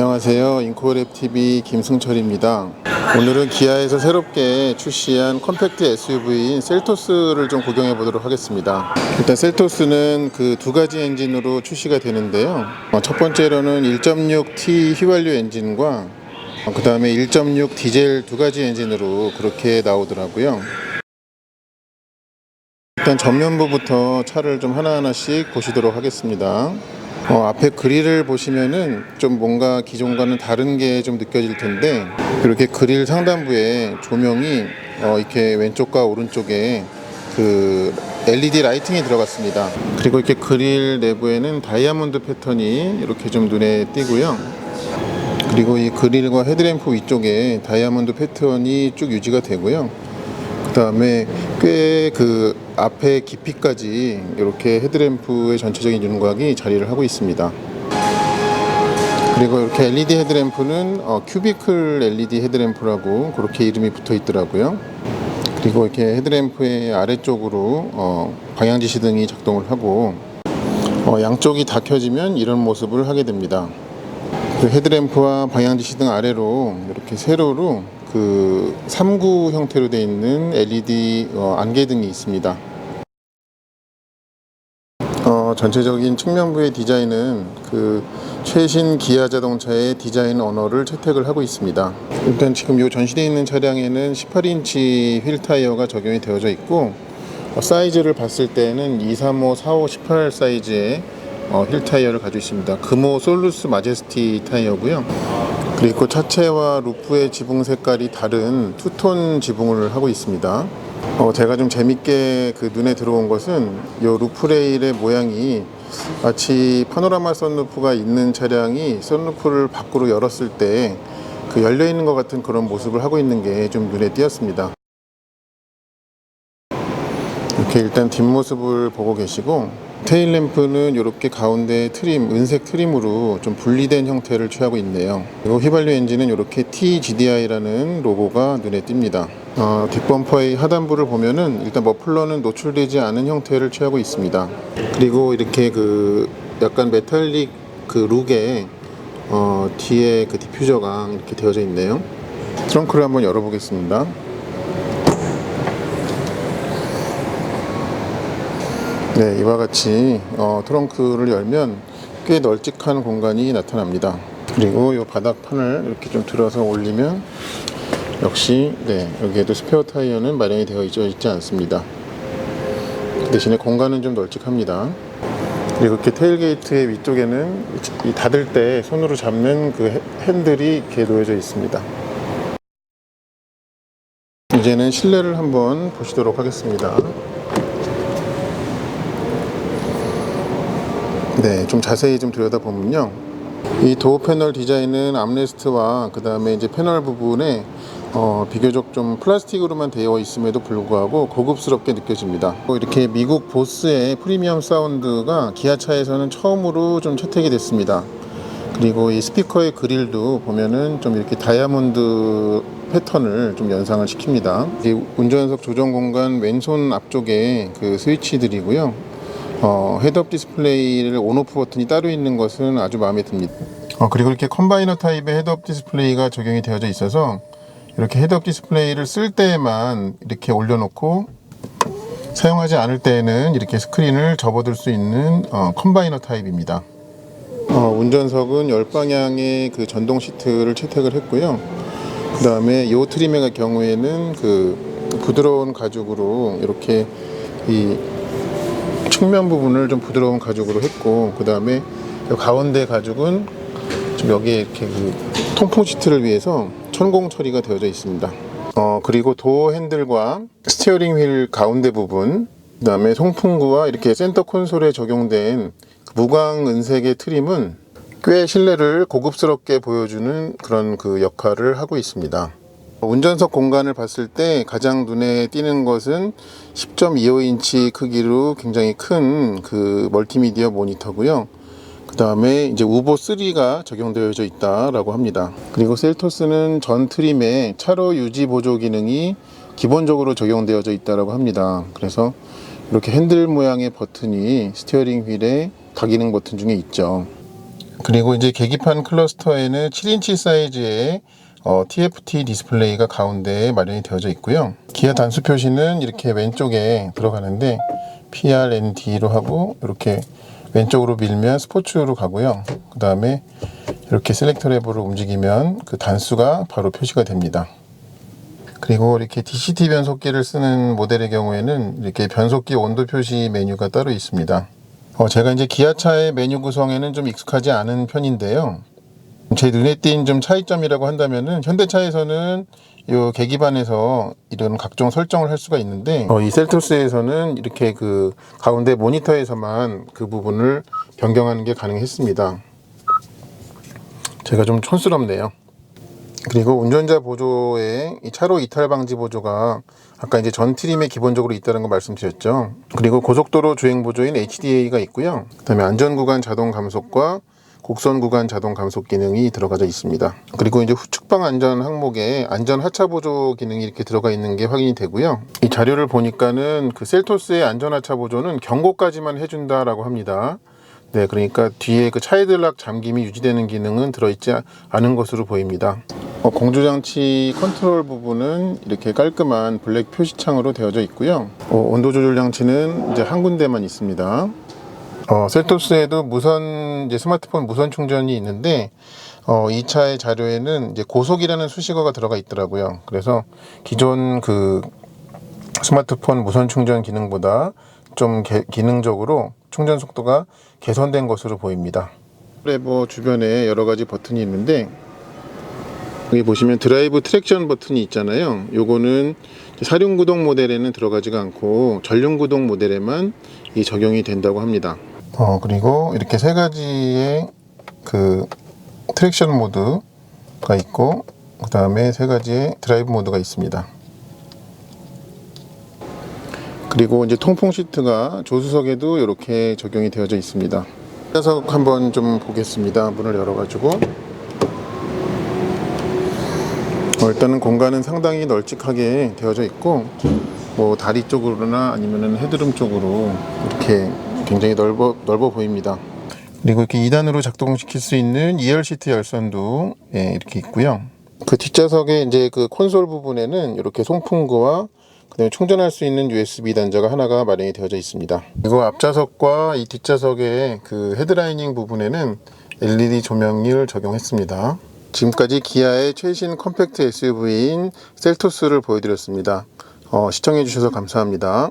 안녕하세요. 인코랩 TV 김승철입니다. 오늘은 기아에서 새롭게 출시한 컴팩트 SUV인 셀토스를 좀 구경해 보도록 하겠습니다. 일단 셀토스는 그 두 가지 엔진으로 출시가 되는데요. 어, 첫 번째로는 1.6T 휘발유 엔진과 그 다음에 1.6 디젤 두 가지 엔진으로 그렇게 나오더라고요. 일단 전면부부터 차를 좀 하나하나씩 보시도록 하겠습니다. 어, 앞에 그릴을 보시면은 좀 뭔가 기존과는 다른 게 좀 느껴질 텐데 이렇게 그릴 상단부에 조명이 어, 이렇게 왼쪽과 오른쪽에 그 LED 라이팅이 들어갔습니다. 그리고 이렇게 그릴 내부에는 다이아몬드 패턴이 이렇게 좀 눈에 띄고요. 그리고 이 그릴과 헤드램프 위쪽에 다이아몬드 패턴이 쭉 유지가 되고요. 그 다음에 꽤 그 앞에 깊이까지 이렇게 헤드램프의 전체적인 윤곽이 자리를 하고 있습니다. 그리고 이렇게 LED 헤드램프는 어, 큐비클 LED 헤드램프라고 그렇게 이름이 붙어 있더라고요. 그리고 이렇게 헤드램프의 아래쪽으로 어, 방향지시등이 작동을 하고 어, 양쪽이 다 켜지면 이런 모습을 하게 됩니다. 그 헤드램프와 방향지시등 아래로 이렇게 세로로 그 3구 형태로 되어 있는 LED 어, 안개등이 있습니다. 어, 전체적인 측면부의 디자인은 그 최신 기아 자동차의 디자인 언어를 채택을 하고 있습니다. 일단 지금 이 전시되어 있는 차량에는 18인치 휠 타이어가 적용이 되어져 있고 어, 사이즈를 봤을 때는 2, 3, 5, 4, 5, 18 사이즈의 어, 휠 타이어를 가지고 있습니다. 금호 솔루스 마제스티 타이어고요. 그리고 차체와 루프의 지붕 색깔이 다른 투톤 지붕을 하고 있습니다. 어, 제가 좀 재밌게 그 눈에 들어온 것은 이 루프 레일의 모양이 마치 파노라마 선루프가 있는 차량이 선루프를 밖으로 열었을 때 그 열려 있는 것 같은 그런 모습을 하고 있는 게 좀 눈에 띄었습니다. 이렇게 일단 뒷모습을 보고 계시고 테일 램프는 이렇게 가운데 트림, 은색 트림으로 좀 분리된 형태를 취하고 있네요. 그리고 휘발유 엔진은 이렇게 TGDI라는 로고가 눈에 띕니다. 어, 뒷범퍼의 하단부를 보면은 일단 머플러는 노출되지 않은 형태를 취하고 있습니다. 그리고 이렇게 그 약간 메탈릭 그 룩에 어, 뒤에 그 디퓨저가 이렇게 되어져 있네요. 트렁크를 한번 열어보겠습니다. 네, 이와 같이 어, 트렁크를 열면 꽤 널찍한 공간이 나타납니다. 그리고 이 바닥판을 이렇게 좀 들어서 올리면 역시 네, 여기에도 스페어 타이어는 마련이 되어 있- 있지 않습니다. 그 대신에 공간은 좀 널찍합니다. 그리고 이렇게 테일게이트의 위쪽에는 이 닫을 때 손으로 잡는 그 헤- 핸들이 이렇게 놓여져 있습니다. 이제는 실내를 한번 보시도록 하겠습니다. 네, 좀 자세히 좀 들여다보면요. 이 도어 패널 디자인은 암레스트와 그 다음에 이제 패널 부분에 어, 비교적 좀 플라스틱으로만 되어 있음에도 불구하고 고급스럽게 느껴집니다. 또 이렇게 미국 보스의 프리미엄 사운드가 기아차에서는 처음으로 좀 채택이 됐습니다. 그리고 이 스피커의 그릴도 보면은 좀 이렇게 다이아몬드 패턴을 좀 연상을 시킵니다. 이 운전석 조정 공간 왼손 앞쪽에 그 스위치들이고요. 어, 헤드업 디스플레이를 온오프 버튼이 따로 있는 것은 아주 마음에 듭니다. 어, 그리고 이렇게 컴바이너 타입의 헤드업 디스플레이가 적용이 되어져 있어서 이렇게 헤드업 디스플레이를 쓸 때에만 이렇게 올려놓고 사용하지 않을 때에는 이렇게 스크린을 접어들 수 있는 어, 컴바이너 타입입니다. 어, 운전석은 열방향의 그 전동 시트를 채택을 했고요. 그 다음에 이 트림의 경우에는 그 부드러운 가죽으로 이렇게 이 측면 부분을 좀 부드러운 가죽으로 했고 그 다음에 가운데 가죽은 좀 여기에 이렇게 그 통풍 시트를 위해서 천공 처리가 되어져 있습니다. 어 그리고 도어 핸들과 스티어링 휠 가운데 부분 그 다음에 송풍구와 이렇게 센터 콘솔에 적용된 그 무광 은색의 트림은 꽤 실내를 고급스럽게 보여주는 그런 그 역할을 하고 있습니다. 운전석 공간을 봤을 때 가장 눈에 띄는 것은 10.25인치 크기로 굉장히 큰 그 멀티미디어 모니터고요. 그 다음에 이제 우보 3가 적용되어져 있다라고 합니다. 그리고 셀토스는 전 트림에 차로 유지 보조 기능이 기본적으로 적용되어져 있다라고 합니다. 그래서 이렇게 핸들 모양의 버튼이 스티어링 휠에 다기능 버튼 중에 있죠. 그리고 이제 계기판 클러스터에는 7인치 사이즈의 어, TFT 디스플레이가 가운데에 마련이 되어져 있고요. 기아 단수 표시는 이렇게 왼쪽에 들어가는데 PRND로 하고 이렇게 왼쪽으로 밀면 스포츠로 가고요. 그 다음에 이렇게 셀렉터 레버를 움직이면 그 단수가 바로 표시가 됩니다. 그리고 이렇게 DCT 변속기를 쓰는 모델의 경우에는 이렇게 변속기 온도 표시 메뉴가 따로 있습니다. 어, 제가 이제 기아차의 메뉴 구성에는 좀 익숙하지 않은 편인데요. 제 눈에 띈 좀 차이점이라고 한다면은 현대차에서는 이 계기판에서 이런 각종 설정을 할 수가 있는데 어, 이 셀토스에서는 이렇게 그 가운데 모니터에서만 그 부분을 변경하는 게 가능했습니다. 제가 좀 촌스럽네요. 그리고 운전자 보조에 이 차로 이탈 방지 보조가 아까 이제 전 트림에 기본적으로 있다는 거 말씀드렸죠. 그리고 고속도로 주행 보조인 HDA가 있고요. 그다음에 안전 구간 자동 감속과 곡선 구간 자동 감속 기능이 들어가져 있습니다. 그리고 이제 후측방 안전 항목에 안전 하차 보조 기능이 이렇게 들어가 있는 게 확인이 되고요. 이 자료를 보니까는 그 셀토스의 안전 하차 보조는 경고까지만 해준다라고 합니다. 네, 그러니까 뒤에 그 차이들락 잠김이 유지되는 기능은 들어있지 않은 것으로 보입니다. 어, 공조장치 컨트롤 부분은 이렇게 깔끔한 블랙 표시창으로 되어져 있고요. 어, 온도 조절 장치는 이제 한 군데만 있습니다. 어, 셀토스에도 무선 이제 스마트폰 무선 충전이 있는데 어, 이 차의 자료에는 이제 고속이라는 수식어가 들어가 있더라고요. 그래서 기존 그 스마트폰 무선 충전 기능보다 좀 개- 기능적으로 충전 속도가 개선된 것으로 보입니다. 레버 주변에 여러 가지 버튼이 있는데 여기 보시면 드라이브 트랙션 버튼이 있잖아요. 요거는 사륜 구동 모델에는 들어가지가 않고 전륜 구동 모델에만 이 적용이 된다고 합니다. 어 그리고 이렇게 세 가지의 그 트랙션 모드가 있고 그 다음에 세 가지의 드라이브 모드가 있습니다. 그리고 이제 통풍 시트가 조수석에도 이렇게 적용이 되어져 있습니다. 좌석 한번 좀 보겠습니다. 문을 열어가지고 어, 일단은 공간은 상당히 널찍하게 되어져 있고 뭐 다리 쪽으로나 아니면은 헤드룸 쪽으로 이렇게 굉장히 넓어 넓어 보입니다. 그리고 이렇게 2단으로 작동시킬 수 있는 2열 시트 열선도 예, 이렇게 있고요. 그 뒷좌석에 이제 그 콘솔 부분에는 이렇게 송풍구와 그다음에 충전할 수 있는 USB 단자가 하나가 마련이 되어져 있습니다. 그리고 앞좌석과 이 뒷좌석의 그 헤드라이닝 부분에는 LED 조명을 적용했습니다. 지금까지 기아의 최신 컴팩트 SUV인 셀토스를 보여드렸습니다. 어, 시청해주셔서 감사합니다.